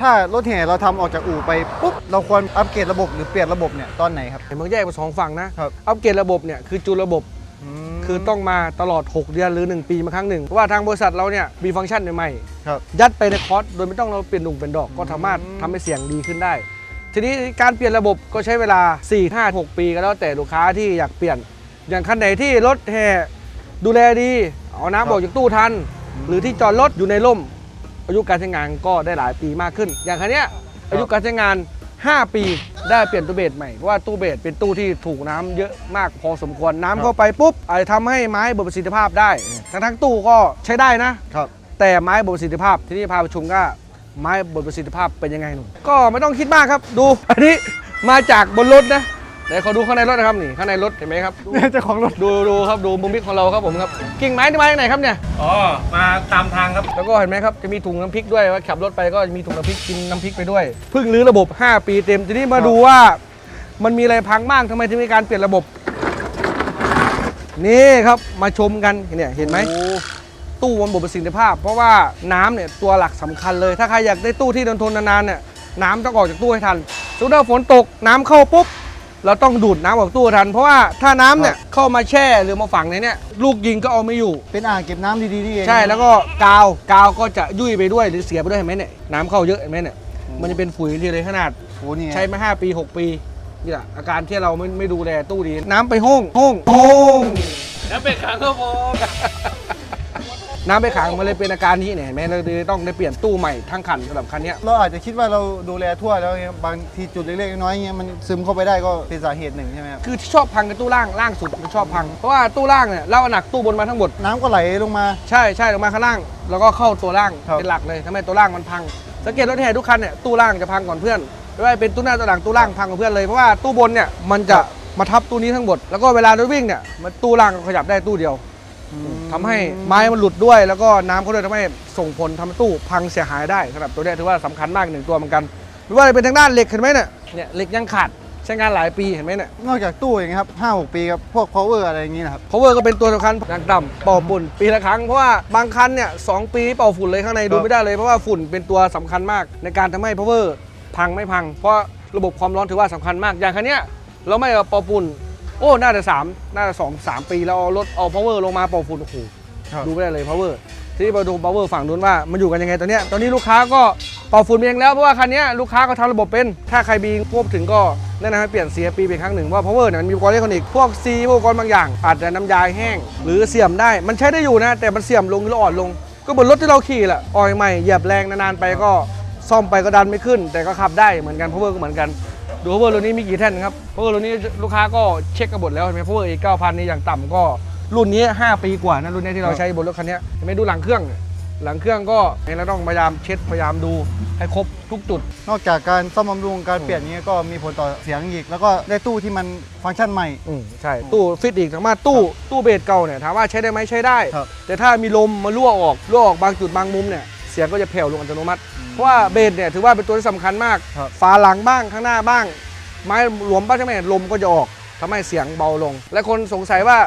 ถ้ารถแห่เราทำออกจากอู่ไปปุ๊บเราควรอัปเกรดระบบหรือเปลี่ยนระบบเนี่ยตอนไหนครับเห็นมันแยกเป็นสองฝั่งนะครับอัปเกรดระบบเนี่ยคือจูนระบบมคือต้องมาตลอด 6 เดือนหรือ 1 ปีมาครั้งหนึ่งเพราะว่าทางบริษัทเราเนี่ยมีฟังก์ชันใหม่ครับๆยัดไปในคอร์สโดยไม่ต้องเราเปลี่ยนดุงเป็นดอกก็สามารถอืมทำให้เสียงดีขึ้นได้ ทีนี้การเปลี่ยนระบบก็ใช้เวลา 4 5 6 ปีก็แล้วแต่ลูกค้าที่อยากเปลี่ยน อย่างคันไหนที่รถแห่ดูแลดีเอาน้ำออกจากตู้ทัน หรือที่จอดรถอยู่ในร่ม อายุการใช้งานก็ได้หลายปีมากขึ้น อย่างคันเนี้ยอายุการใช้งาน 5 ปีได้เปลี่ยนตู้เบสใหม่เพราะว่าตู้เบสเป็นตู้ที่ถูกน้ำเยอะมากพอสมควรน้ำเข้าไปปุ๊บอาจจะทำให้ไม้เบิดประสิทธิภาพได้ ทั้งทั้งๆตู้ก็ใช้ได้นะ ครับ แต่ไม้บดประสิทธิภาพที่นี่พาไปชมก็ไม้บดประสิทธิภาพเป็นยังไงหนุ่มก็ไม่ต้องคิดมากครับดูอันนี้มาจากบนรถนะ ไหนขอดูข้างในรถนะครับนี่ข้างในรถเห็นไหมครับดูเนี่ยเจ้าของรถดูดูครับดูมุมมิกของเราครับผมครับกิ่งไม้ที่มาจากไหนครับเนี่ยอ๋อมาตามทางครับแล้วก็เห็นไหมครับจะมีถุงน้ำพริกด้วยว่าขับรถไปก็จะมีถุงน้ำพริกกินน้ำพริกไปด้วยเพิ่งรื้อระบบ 5 ปีเต็มทีนี้มาดูว่า มันมีอะไรพังบ้างทำไมถึงมีการเปลี่ยนระบบ นี่ครับมาชมกันเนี่ยเห็นไหมตู้บนบบประสิทธิภาพ เพราะว่าน้ำเนี่ยตัวหลักสำคัญเลย ถ้าใครอยากได้ตู้ที่ทนทนนานๆเนี่ยน้ำต้องออกจากตู้ให้ทันสมมติว่าฝนตกน้ำเข้าปุ๊บ เราต้องดูดน้ำออกตู้ทัน เพราะว่าถ้าน้ำเนี่ยเข้ามาแช่หรือมาฝังในเนี่ยลูกยิงก็เอาไม่อยู่ เป็นอ่างเก็บน้ำดีๆนี่เองใช่แล้วก็กาวกาวก็จะยุ่ยไปด้วยหรือเสียไปด้วยเห็นไหมเนี่ยน้ำเข้าเยอะเห็นไหมเนี่ยมันจะเป็นฝุ่ยทีเลยขนาดโหนี่ไงใช้มา 5 ปี 6 ปีนี่แหละอาการที่เราไม่ไม่ดูแลตู้ดี น้ำไปห้องห้องห้องแล้วเป็นขังครับผม น้ำไปขังมันเลยเป็นอาการนี้เนี่ยเห็นไหมเราเลยต้องได้เปลี่ยนตู้ใหม่ทั้งคันสำหรับคันเนี้ยเราอาจจะคิดว่าเราดูแลทั่วแล้วไงบางทีจุดเล็กๆน้อยๆเงี้ยมันซึมเข้าไปได้ก็เป็นสาเหตุหนึ่งใช่ไหมครับคือที่ชอบพังกับตู้ล่างล่างสุดมันชอบพังเพราะว่าตู้ล่างเนี่ยเราเอาหนักตู้บนมาทั้งหมด น้ำก็ไหลลงมา ใช่ใช่ลงมาข้างล่าง แล้วก็เข้าตัวล่างครับ เป็นหลักเลยทำให้ตัวล่างมันพัง สังเกตรถแห่ทุกคันเนี่ยตู้ล่างจะพังก่อนเพื่อนไม่ว่าเป็นตู้หน้าตู้หลังตู้ล่างพังก่อนเพื่อนเลยเพราะว่าตู้บนเนี่ยมันจะมาทับตู้นี้ทั้งหมดแล้วก็เวลารถวิ่งเนี่ยมันตู้ล่างก็ขยับได้ตู้เดียว ทำให้ไม้มันหลุดด้วย แล้วก็น้ำเขาด้วยทำให้ส่งผลทำให้ตู้พังเสียหายได้สำหรับตัวเนี้ยถือว่าสำคัญมากหนึ่งตัวเหมือนกันไม่ว่าจะเป็นทางด้านเหล็กเห็นไหมเนี่ยเนี่ยเหล็กยังขาดใช้งานหลายปีเห็นไหมเนี่ย นอกจากตู้อย่างเงี้ยครับห้าหกปีครับ พวก power อะไรอย่างงี้นะครับ power ก็เป็นตัวสำคัญยางดำเป่าฝุ่นปีละครั้ง เพราะว่าบางคันเนี่ยสองปีเป่าฝุ่นเลยข้างในดูครับไม่ได้เลย เพราะว่าฝุ่นเป็นตัวสำคัญมากในการทำให้ power พังไม่พัง เพราะระบบความร้อนถือว่าสำคัญมากอย่างคันเนี้ยเราไม่เอาเป่าฝุ่น โอ้ น่าจะสามน่าจะสองสามปีเราเอารถเอา power ลงมาเป่าฝุ่นโอ้โหครับ ดูไม่ได้เลย power ที่มาดู power ฝั่งนู้นว่ามันอยู่กันยังไงตอนเนี้ยตอนนี้ลูกค้าก็เป่าฝุ่นเองแล้วเพราะว่าคันเนี้ยลูกค้าก็ทำระบบเป็น ถ้าใครมีพวกถึงก็แนะนำให้เปลี่ยนเสียปีเป็นครั้งหนึ่งเพราะว่า power เนี่ยมันมีอุปกรณ์อิเล็กทรอนิกส์พวกซีพวกอุปกรณ์บางอย่างอาจจะน้ำยาแห้ง หรือเสื่อมได้มันใช้ได้อยู่นะ แต่มันเสื่อมลงหรืออ่อนลง ก็เหมือนรถที่เราขี่แหละออยใหม่เหยียบแรงนานๆไปก็ ซ่อมไปก็ดันไม่ขึ้น แต่ก็ขับได้เหมือนกัน power ก็เหมือนกัน ดู power รุ่นนี้มีกี่แท่นครับ power รุ่นนี้ลูกค้าก็เช็คกันหมดแล้วเห็นไหม power อีก9,000นี่อย่างต่ำก็รุ่นนี้ 5 ปีกว่านะรุ่นนี้ที่เราใช้บนรถคันนี้เห็นไหมดูหลังเครื่องเนี่ยหลังเครื่องก็เราต้องพยายามเช็ดพยายามดูให้ครบทุกจุด นอกจากการซ่อมบำรุงการเปลี่ยนอย่างเงี้ยก็มีผลต่อเสียงอีก แล้วก็ได้ตู้ที่มันฟังก์ชันใหม่ อืมใช่ ตู้ฟิตอีกสามารถตู้ตู้เบสเก่าเนี่ยถามว่าใช้ได้ไหมใช้ได้ ครับ แต่ถ้ามีลมมารั่วออกรั่วออกบางจุดบางมุมเนี่ยเสียงก็จะแผ่วลงอัตโนมัติเพ ราะว่าเบสเนี่ยถือว่าเป็นตัวที่สำคัญมากครับฝาหลังบ้างข้างหน้าบ้าง ไม้หลวมบ้างใช่ไหมลมก็จะออกทำให้เสียงเบาลง และคนสงสัยว่า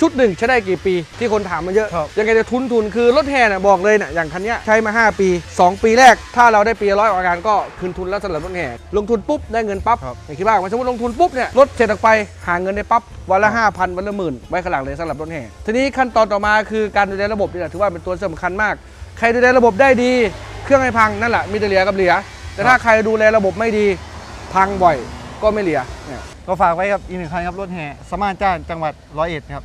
ชุดหนึ่งใช้ได้กี่ปีที่คนถามมาเยอะครับยังไงจะทุนทุนคือรถแห่เนี่ยบอกเลยเนี่ยอย่างคันเนี้ยใช้มา 5 ปี 2 ปีแรก ถ้าเราได้ปีละร้อยกว่าการก็คืนทุนแล้วสำหรับรถแห่ลงทุนปุ๊บได้เงินปั๊บครับอย่าคิดว่ามันสมมติลงทุนปุ๊บเนี่ยรถเสร็จออกไปหาเงินได้ปั๊บวันละ5,000วันละหมื่นไว้ข้างหลังเลยสำหรับรถแห่ทีนี้ขั้นตอนต่อมาคือการดูแลระบบนี่แหละถือว่าเป็นตัวสำคัญมาก ใครดูแลระบบได้ดี เครื่องไม่พังนั่นแหละมีแต่เหลือกับเหลือแต่ถ้าใครดูแลระบบไม่ดีพังบ่อยก็ไม่เหลือเนี่ย ก็ฝากไว้ครับอีกหนึ่งคันครับรถแห่สมานจ้านจังหวัดร้อยเอ็ดครับ